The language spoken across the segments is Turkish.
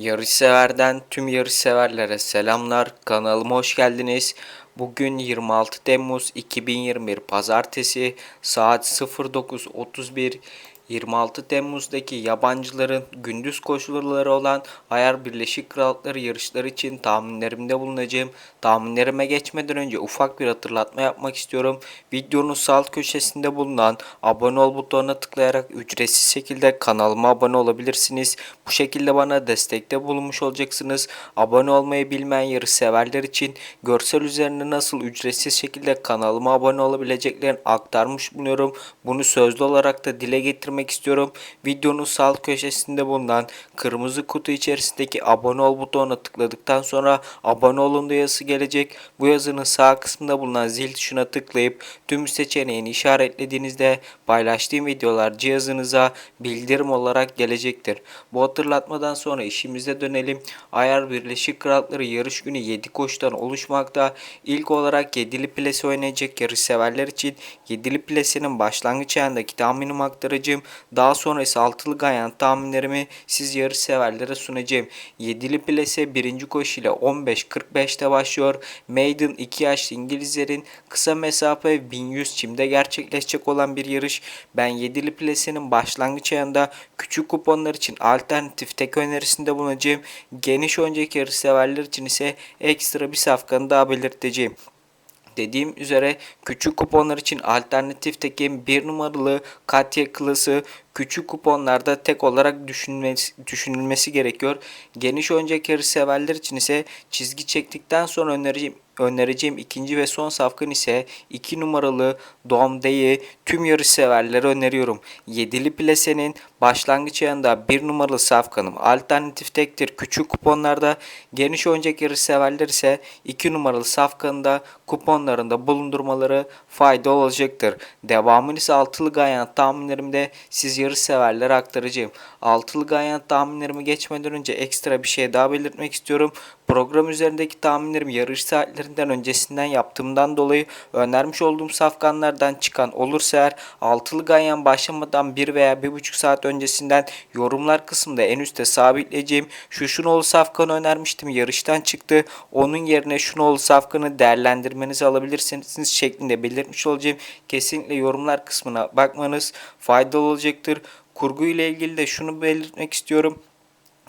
Yarışseverden tüm yarışseverlere selamlar. Kanalıma hoş geldiniz. Bugün 26 Temmuz 2021 Pazartesi saat 09.31 26 Temmuz'daki yabancıların gündüz koşulları olan Ayar Birleşik Krallıkları yarışları için tahminlerimde bulunacağım. Tahminlerime geçmeden önce ufak bir hatırlatma yapmak istiyorum. Videonun sağ köşesinde bulunan abone ol butonuna tıklayarak ücretsiz şekilde kanalıma abone olabilirsiniz. Bu şekilde bana destekte bulunmuş olacaksınız. Abone olmayı bilmeyen yarış severler için görsel üzerinde nasıl ücretsiz şekilde kanalıma abone olabileceklerini aktarmış bulunuyorum. Bunu sözlü olarak da dile getirmek istiyorum. Videonun sağ köşesinde bulunan kırmızı kutu içerisindeki abone ol butonuna tıkladıktan sonra abone olun yazısı gelecek. Bu yazının sağ kısmında bulunan zil tuşuna tıklayıp tüm seçeneğini işaretlediğinizde paylaştığım videolar cihazınıza bildirim olarak gelecektir. Bu hatırlatmadan sonra işimize dönelim. Ayar Birleşik Krallıkları yarış günü 7 koşudan oluşmakta. İlk olarak 7'li plase oynayacak yarış severler için 7'li plasenin başlangıç ayındaki tahminimi aktaracağım. Daha sonra ise altılı gayan tahminlerimi siz yarış severlere sunacağım. 7'li plase birinci koşu ile 15.45'te başlıyor. Maiden 2 yaşlı İngilizlerin kısa mesafe 1100 çimde gerçekleşecek olan bir yarış. Ben 7'li plasenin başlangıç ayında küçük kuponlar için alternatif tek önerisinde bulunacağım. Geniş önceki yarış severler için ise ekstra bir safkanı daha belirteceğim. Dediğim üzere küçük kuponlar için alternatif tekim 1 numaralı Katya klası küçük kuponlarda tek olarak düşünmesi, düşünülmesi gerekiyor. Geniş önceki yarış severler için ise çizgi çektikten sonra önereceğim önereceğim ikinci ve son safkan ise 2 numaralı Domde'yi tüm yarış severlere öneriyorum. 7'li plasenin başlangıç ayında 1 numaralı safkanım alternatif tektir. Küçük kuponlarda geniş oyuncak yarış severler ise 2 numaralı safkanında kuponlarında bulundurmaları fayda olacaktır. Devamını ise altılı ganyan tahminlerimde siz yarış severlere aktaracağım. Altılı ganyan tahminlerimi geçmeden önce ekstra bir şey daha belirtmek istiyorum. Program üzerindeki tahminlerim yarış saatlerinden öncesinden yaptığımdan dolayı önermiş olduğum safkanlardan çıkan olursa eğer altılı ganyan başlamadan 1 veya 1,5 saat öncesinden yorumlar kısmında en üstte sabitleyeceğim şu şunolu safkanı önermiştim yarıştan çıktı. Onun yerine şunolu safkanı değerlendirmenizi alabilirsiniz şeklinde belirtmiş olacağım. Kesinlikle yorumlar kısmına bakmanız faydalı olacaktır. Kurgu ile ilgili de şunu belirtmek istiyorum.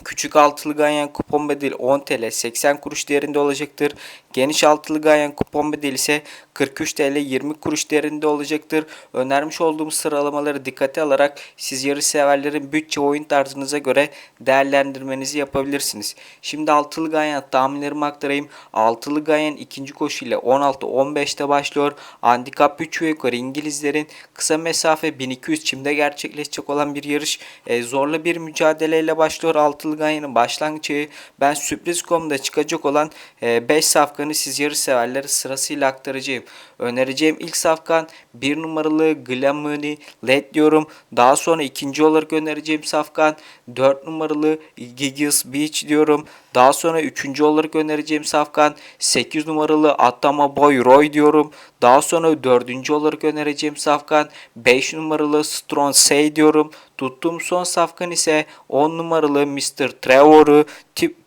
Küçük altılı ganyan kupon bedeli 10 TL 80 kuruş değerinde olacaktır. Geniş altılı ganyan kupon bedeli ise 43 TL 20 kuruş değerinde olacaktır. Önermiş olduğum sıralamaları dikkate alarak siz yarış severlerin bütçe oyun tarzınıza göre değerlendirmenizi yapabilirsiniz. Şimdi altılı ganyan tahminlerimi aktarayım. Altılı ganyan ikinci koşu ile 16-15'te başlıyor. Handikap 3 ve yukarı İngilizlerin kısa mesafe 1200 çimde gerçekleşecek olan bir yarış. E, zorlu bir mücadeleyle başlıyor altılı ganyanın başlangıcı. Ben sürpriz.com'da çıkacak olan 5 e, safkanı siz yarış severlere sırasıyla aktaracağım. Önereceğim ilk safkan 1 numaralı Glamony Led diyorum. Daha sonra ikinci olarak önereceğim safkan 4 numaralı Gigius Beach diyorum. Daha sonra üçüncü olarak önereceğim safkan 8 numaralı Atama Boy Roy diyorum. Daha sonra dördüncü olarak önereceğim safkan 5 numaralı Strong Say diyorum. Tuttuğum son safkan ise 10 numaralı Mr. Trevor'u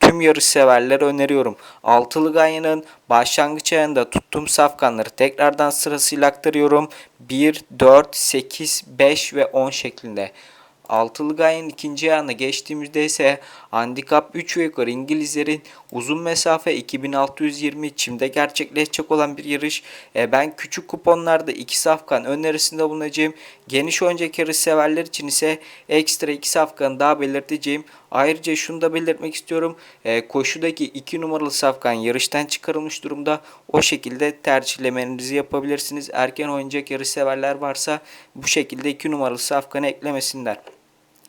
tüm yarış severlere öneriyorum. Altılı Ganyan'ın başlangıç ayında tuttuğum safkanları tekrardan sırasıyla aktarıyorum. 1, 4, 8, 5 ve 10 şeklinde. Altılı Gaye'nin ikinci ayağına geçtiğimizde ise handikap 3 ve yukarı İngilizlerin uzun mesafe 2620 çimde gerçekleşecek olan bir yarış. E, ben küçük kuponlarda 2 safkan önerisinde bulunacağım. Geniş oyuncak yarış severler için ise ekstra 2 safkan daha belirteceğim. Ayrıca şunu da belirtmek istiyorum. E, koşudaki 2 numaralı safkan yarıştan çıkarılmış durumda. O şekilde tercihlemenizi yapabilirsiniz. Erken oyuncak yarış severler varsa bu şekilde 2 numaralı safkanı eklemesinler.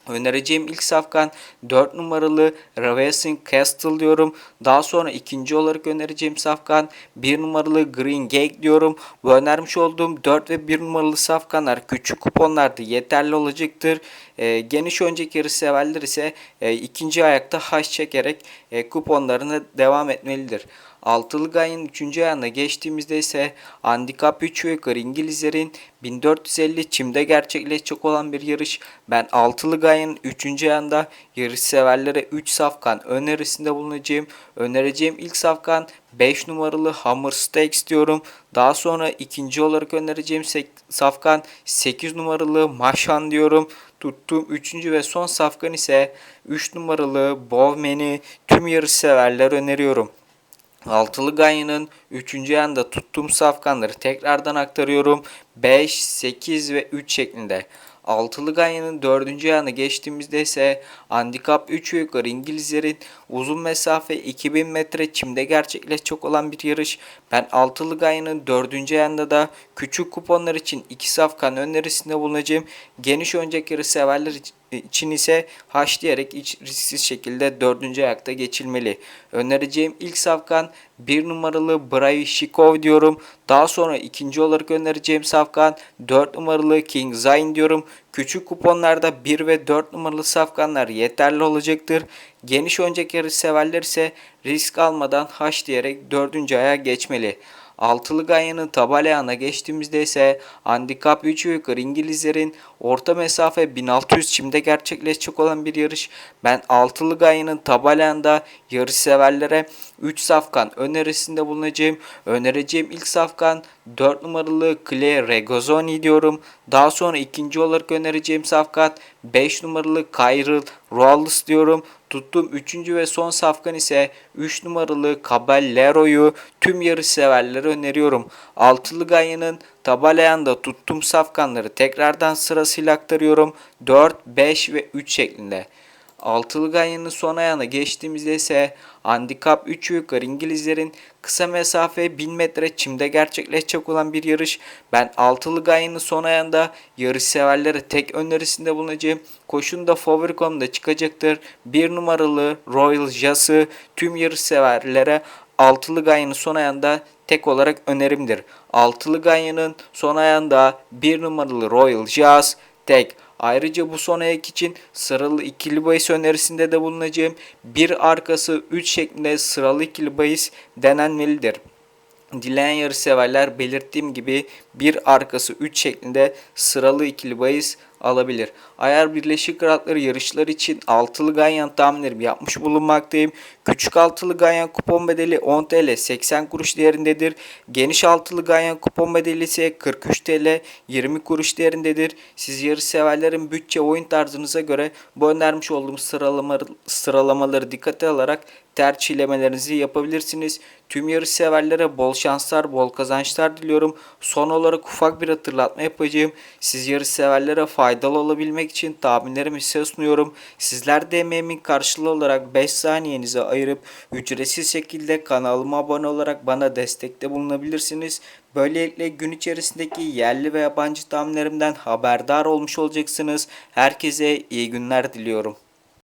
Önereceğim ilk safkan 4 numaralı Ravensing Castle diyorum. Daha sonra ikinci olarak önereceğim safkan 1 numaralı Green Gate diyorum. Bu önermiş olduğum 4 ve 1 numaralı safkanlar küçük kuponlarda yeterli olacaktır. E, geniş önceki yarış severler ise e, ikinci ayakta haş çekerek e, kuponlarına devam etmelidir. Altılı Gay'ın 3. ayağına geçtiğimizde ise handikap 3 ve İngilizlerin 1450 çimde gerçekleşecek olan bir yarış. Ben Altılı Gay'ın 3. ayağında yarış severlere 3 safkan önerisinde bulunacağım. Önereceğim ilk safkan 5 numaralı Hammer Stakes diyorum. Daha sonra ikinci olarak önereceğim safkan 8 numaralı Maşan diyorum. Tuttuğum 3. ve son safkan ise 3 numaralı Bowman'i tüm yarış severler öneriyorum. Altılı Ganya'nın 3. ayağında tuttuğum safkanları tekrardan aktarıyorum. 5, 8 ve 3 şeklinde. Altılı Ganya'nın 4. ayağına geçtiğimizde ise handikap 3 ve yukarı İngilizlerin uzun mesafe 2000 metre çimde gerçekleşecek olan bir yarış. Ben Altılı Ganya'nın 4. ayağında da küçük kuponlar için 2 safkan önerisinde bulunacağım. Geniş önceki yarı severler için için ise haş diyerek hiç risksiz şekilde dördüncü ayakta geçilmeli. Önereceğim ilk safkan bir numaralı Brave Shikov diyorum. Daha sonra ikinci olarak önereceğim safkan 4 numaralı King Zayn diyorum. Küçük kuponlarda 1 ve 4 numaralı safkanlar yeterli olacaktır. Geniş önceki yarış severler ise risk almadan haş diyerek dördüncü aya geçmeli. Altılı Ganya'nın tabalayağına geçtiğimizde ise handikap 3 ve yukarı İngilizlerin orta mesafe 1600 çimde gerçekleşecek olan bir yarış. Ben Altılı Ganya'nın tabalayağında yarış severlere 3 safkan önerisinde bulunacağım. Önereceğim ilk safkan 4 numaralı Clay Regazzoni diyorum. Daha sonra ikinci olarak önereceğim safkan 5 numaralı Kyril Rawls diyorum. Tuttuğum 3. ve son safkan ise 3 numaralı Caballero'yu tüm yarış severlere öneriyorum. Altılı Ganya'nın tabalayağında tuttuğum safkanları tekrardan sırasıyla aktarıyorum. 4, 5 ve 3 şeklinde. Altılı Ganya'nın son ayağına geçtiğimizde ise handikap 3 yukarı İngilizlerin kısa mesafe 1000 metre çimde gerçekleşecek olan bir yarış. Ben Altılı Ganya'nın son ayağında yarış severlere tek önerisinde bulunacağım. Koşun da Favori.com'da çıkacaktır. 1 numaralı Royal Jazz'ı tüm yarış severlere Altılı Ganya'nın son ayağında tek olarak önerimdir. Altılı Ganya'nın son ayağında 1 numaralı Royal Jazz tek. Ayrıca bu son ayak için sıralı ikili bahis önerisinde de bulunacağım. Bir arkası 3 şeklinde sıralı ikili bahis denenmelidir. Dileyen yarış severler belirttiğim gibi bir arkası 3 şeklinde sıralı ikili bahis alabilir. Ayar Birleşik Krallıkları yarışları için altılı ganyan tahminlerimi yapmış bulunmaktayım. Küçük altılı ganyan kupon bedeli 10 TL 80 kuruş değerindedir. Geniş altılı ganyan kupon bedeli ise 43 TL 20 kuruş değerindedir. Siz yarış severlerin bütçe oyun tarzınıza göre bu önermiş olduğum sıralama, sıralamaları dikkate alarak tercihlemelerinizi yapabilirsiniz. Tüm yarış severlere bol şanslar, bol kazançlar diliyorum. Son olarak ufak bir hatırlatma yapacağım. Siz yarış severlere faydalı olabilmek için tahminlerimi size sunuyorum. Sizler de emeğimin karşılığı olarak 5 saniyenizi ayırıp ücretsiz şekilde kanalıma abone olarak bana destekte bulunabilirsiniz. Böylelikle gün içerisindeki yerli ve yabancı tahminlerimden haberdar olmuş olacaksınız. Herkese iyi günler diliyorum.